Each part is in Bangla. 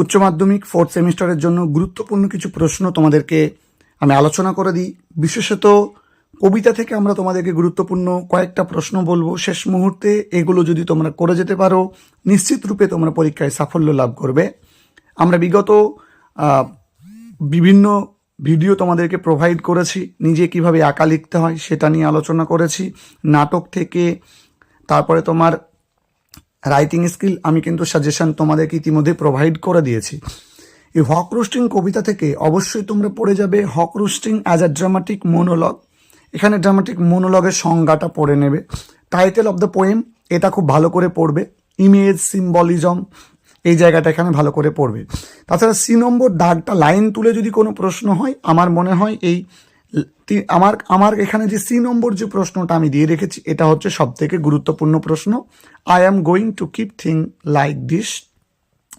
উচ্চ মাধ্যমিক ফোর্থ সেমিস্টারের জন্য গুরুত্বপূর্ণ কিছু প্রশ্ন তোমাদেরকে আমি আলোচনা করে দিই। বিশেষত কবিতা থেকে আমরা তোমাদেরকে গুরুত্বপূর্ণ কয়েকটা প্রশ্ন বলব। শেষ মুহূর্তে এগুলো যদি তোমরা করে যেতে পারো, নিশ্চিত রূপে তোমরা পরীক্ষায় সাফল্য লাভ করবে। আমরা বিগত বিভিন্ন ভিডিও তোমাদেরকে প্রোভাইড করেছি, নিজে কীভাবে আঁকা লিখতে হয় সেটা নিয়ে আলোচনা করেছি। নাটক থেকে, তারপরে তোমার রাইটিং স্কিল আমি কিন্তু সাজেশন তোমাদেরকে ইতিমধ্যে প্রোভাইড করে দিয়েছি। এই হক রোস্টিং কবিতা থেকে অবশ্যই তোমরা পড়ে যাবে hawk roosting as a dramatic monologue এখানে ড্রামাটিক মোনোলগের সংজ্ঞাটা পড়ে নেবে। টাইটেল অফ দ্য পোয়েম এটা খুব ভালো করে পড়বে। ইমেজ সিম্বলিজম এই জায়গাটা এখানে ভালো করে পড়বে। তাছাড়া সি নম্বর দাগটা লাইন তুলে যদি কোনো প্রশ্ন হয়, আমার মনে হয় এই আমার আমার এখানে যে সি নম্বর যে প্রশ্নটা আমি দিয়ে রেখেছি, এটা হচ্ছে সব থেকে গুরুত্বপূর্ণ প্রশ্ন। I am going to keep thing like this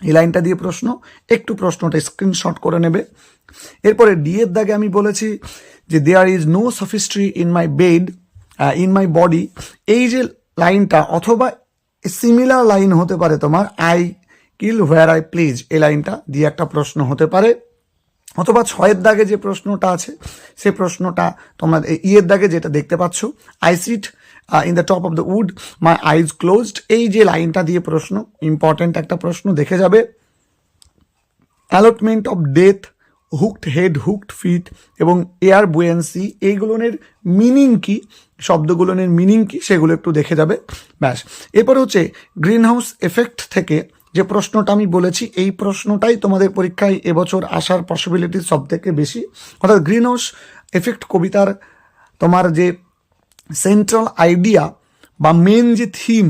এই লাইনটা দিয়ে প্রশ্ন, একটু প্রশ্নটা স্ক্রিনশট করে নেবে। এরপরে ডি এর দাগে আমি বলেছি যে there is no sophistry in my bed in my body এই যে লাইনটা, অথবা সিমিলার লাইন হতে পারে তোমার I kill where I please এই লাইনটা দিয়ে একটা প্রশ্ন হতে পারে। অথবা ছয়ের দাগে যে প্রশ্নটা আছে, সে প্রশ্নটা তোমরা ইয়ের দাগে যেটা দেখতে পাচ্ছ। I sit in the top of the wood my eyes closed এই যে লাইনটা দিয়ে প্রশ্ন ইম্পর্ট্যান্ট একটা প্রশ্ন দেখে যাবে। Allotment of death hooked head hooked feet এবং এয়ার বুয়েন্সি এইগুলোনের মিনিং কি? শব্দগুলোনের মিনিং কি? সেগুলো একটু দেখে যাবে। ব্যাস। এরপর হচ্ছে গ্রিন হাউস এফেক্ট থেকে যে প্রশ্নটা আমি বলেছি, এই প্রশ্নটাই তোমাদের পরীক্ষায় এবছর আসার পসিবিলিটি সব থেকে বেশি। অর্থাৎ গ্রিন হাউস এফেক্ট কবিতার তোমার যে সেন্ট্রাল আইডিয়া বা মেন যে থিম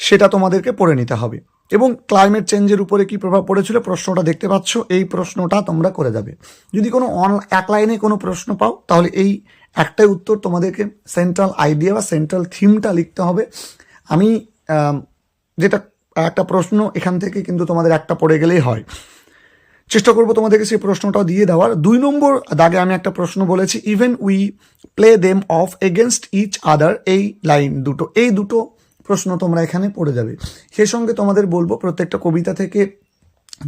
সেটা তোমাদেরকে পড়ে নিতে হবে। এবং ক্লাইমেট চেঞ্জের উপরে কি প্রভাব পড়েছিল, প্রশ্নটা দেখতে পাচ্ছ, এই প্রশ্নটা তোমরা করে যাবে। যদি কোনো অন এক লাইনে কোনো প্রশ্ন পাও, তাহলে এই একটাই উত্তর তোমাদেরকে সেন্ট্রাল আইডিয়া বা সেন্ট্রাল থিমটা লিখতে হবে। আমি যেটা একটা প্রশ্ন, এখান থেকে কিন্তু তোমাদের একটা পড়ে গেলেই হয়। চেষ্টা করব তোমাদেরকে সেই প্রশ্নটাও দিয়ে দেওয়ার। দুই নম্বর দাগে আমি একটা প্রশ্ন বলেছি even we play them off against each other এই লাইন দুটো, এই দুটো প্রশ্ন তোমরা এখানে পড়ে যাবে। সেই সঙ্গে তোমাদের বলব, প্রত্যেকটা কবিতা থেকে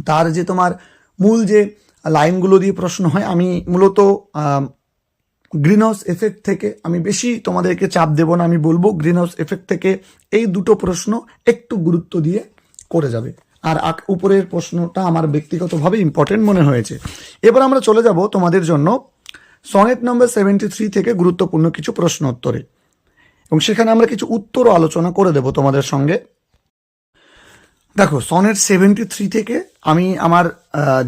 তার যে তোমার মূল যে লাইনগুলো দিয়ে প্রশ্ন হয়, আমি মূলত গ্রিন হাউস এফেক্ট থেকে আমি বেশি তোমাদেরকে চাপ দেবো না, আমি বলব গ্রিন হাউস এফেক্ট থেকে এই দুটো প্রশ্ন একটু গুরুত্ব দিয়ে করে যাবে। আর উপরের প্রশ্নটা আমার ব্যক্তিগতভাবে ইম্পর্টেন্ট মনে হয়েছে। এবার আমরা চলে যাব তোমাদের জন্য সনেট নম্বর সেভেন্টি থ্রি থেকে গুরুত্বপূর্ণ কিছু প্রশ্ন উত্তরে। এবং সেখানে আমরা কিছু উত্তরও আলোচনা করে দেব তোমাদের সঙ্গে। দেখো সনের সেভেন্টি থ্রি থেকে আমি আমার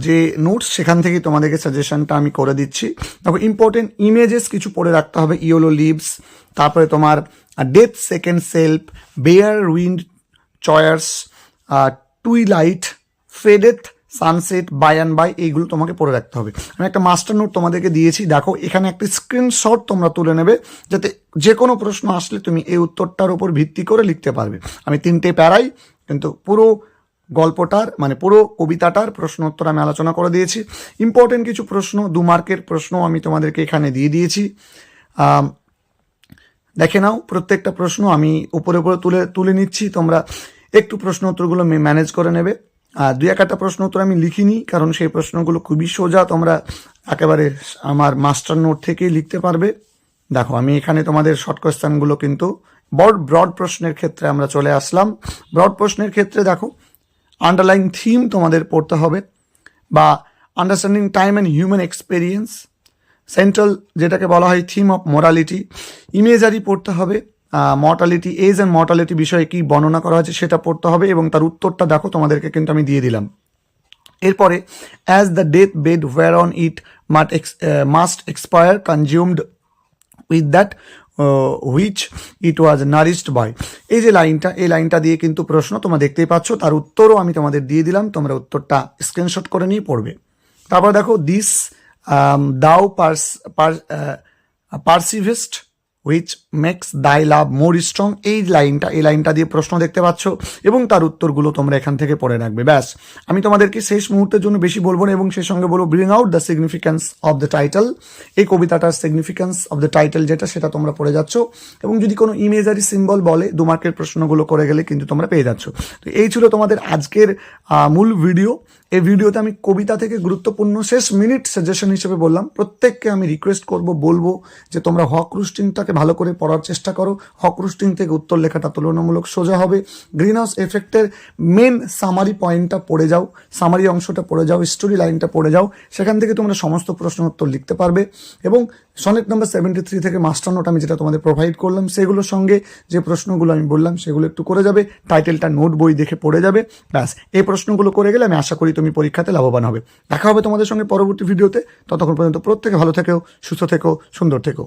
যে নোটস সেখান থেকে তোমাদেরকে সাজেশনটা আমি করে দিচ্ছি। দেখো ইম্পর্টেন্ট ইমেজেস কিছু পড়ে রাখতে হবে, ইয়েলো লিভস তারপরে তোমার death second self bare wind choirs twilight fadeth sunset by and by এইগুলো তোমাকে পড়ে রাখতে হবে। আমি একটা মাস্টার নোট তোমাদেরকে দিয়েছি, দেখো, এখানে একটা স্ক্রিনশট তোমরা তুলে নেবে, যাতে যে কোনো প্রশ্ন আসলে তুমি এই উত্তরটার উপর ভিত্তি করে লিখতে পারবে। আমি তিনটে প্যারাই কিন্তু পুরো গল্পটার মানে পুরো কবিতাটার প্রশ্ন উত্তর আমি আলোচনা করে দিয়েছি। ইম্পর্টেন্ট কিছু প্রশ্ন, দু মার্কের প্রশ্ন আমি তোমাদেরকে এখানে দিয়ে দিয়েছি। দেখে নাও, প্রত্যেকটা প্রশ্ন আমি উপরে উপরে তুলে তুলে নিচ্ছি। তোমরা একটু প্রশ্ন উত্তরগুলো ম্যানেজ করে নেবে। আর দুই একটা প্রশ্ন উত্তর আমি লিখিনি, কারণ সেই প্রশ্নগুলো খুবই সোজা। তোমরা একেবারে আমার মাস্টার নোট থেকেই লিখতে পারবে। দেখো, আমি এখানে তোমাদের শর্ট কোয়েশ্চেনগুলো কিন্তু বড় ব্রড প্রশ্নের ক্ষেত্রে আমরা চলে আসলাম। ব্রড প্রশ্নের ক্ষেত্রে দেখো আন্ডারলাইন থিম তোমাদের পড়তে হবে বা understanding time and human experience central যেটাকে বলা হয় থিম অফ মোরালিটি ইমেজারি পড়তে হবে মর্টালিটি এজ অ্যান্ড মর্টালিটি বিষয়ে কি বর্ণনা করা হয়েছে সেটা পড়তে হবে এবং তার উত্তরটা দেখো, তোমাদেরকে কিন্তু আমি দিয়ে দিলাম। এরপরে as the death bed whereon it must ex must expire consumed with that which it was nourished by এই যে লাইনটা, এই লাইনটা দিয়ে কিন্তু প্রশ্ন তোমরা দেখতেই পাচ্ছ, তার উত্তরও আমি তোমাদের দিয়ে দিলাম, তোমরা উত্তরটা স্ক্রিনশট করে নিয়ে পড়বে। তারপর দেখো this thou purse পার্সিভেস্ট which makes thy love more strong এই লাইনটা এই লাইনটা দিয়ে প্রশ্ন দেখতে পাচ্ছ এবং তার উত্তরগুলো তোমরা এখান থেকে পড়ে রাখবে। ব্যাস, আমি তোমাদেরকে শেষ মুহূর্তের জন্য বেশি বলব না এবং সেই সঙ্গে বলব bring out the significance of the title এই কবিতাটার সিগনিফিক্যান্স অফ দ্য টাইটেল যেটা, সেটা তোমরা পড়ে যাচ্ছ এবং যদি কোনো ইমেজারি সিম্বল বলে, দু মার্কের প্রশ্নগুলো করে গেলে কিন্তু তোমরা পেয়ে যাচ্ছ। তো এই ছিল তোমাদের আজকের মূল ভিডিও এই ভিডিওতে আমি কবিতা থেকে গুরুত্বপূর্ণ শেষ মিনিট সাজেশন হিসেবে বললাম। প্রত্যেককে আমি রিকোয়েস্ট করব, বলব যে তোমরা হক রুস্টিংটাকে ভালো করে পড়ার চেষ্টা করো। হক রুস্টিং থেকে উত্তর লেখাটা তুলনামূলক সোজা হবে। গ্রিন হাউস এফেক্টের মেন সামারি পয়েন্টটা পড়ে যাও। সামারি অংশটা পড়ে যাও স্টোরি লাইনটা পড়ে যাও। সেখান থেকে তোমরা সমস্ত প্রশ্ন উত্তর লিখতে পারবে। এবং সনেট নাম্বার সেভেন্টি থ্রি থেকে মাস্টার নোট আমি যেটা তোমাদের প্রোভাইড করলাম, সেগুলোর সঙ্গে যে প্রশ্নগুলো আমি বললাম, সেগুলো একটু করে যাবে। টাইটেলটা নোট বই দেখে পড়ে যাবে। ব্যাস, এই প্রশ্নগুলো করে গেলে আমি আশা করি তুমি পরীক্ষাতে লাভবান হবে। দেখা হবে তোমাদের সঙ্গে পরবর্তী ভিডিওতে ততক্ষণ পর্যন্ত প্রত্যেকে ভালো থেকেও সুস্থ থেকো, সুন্দর থেকো।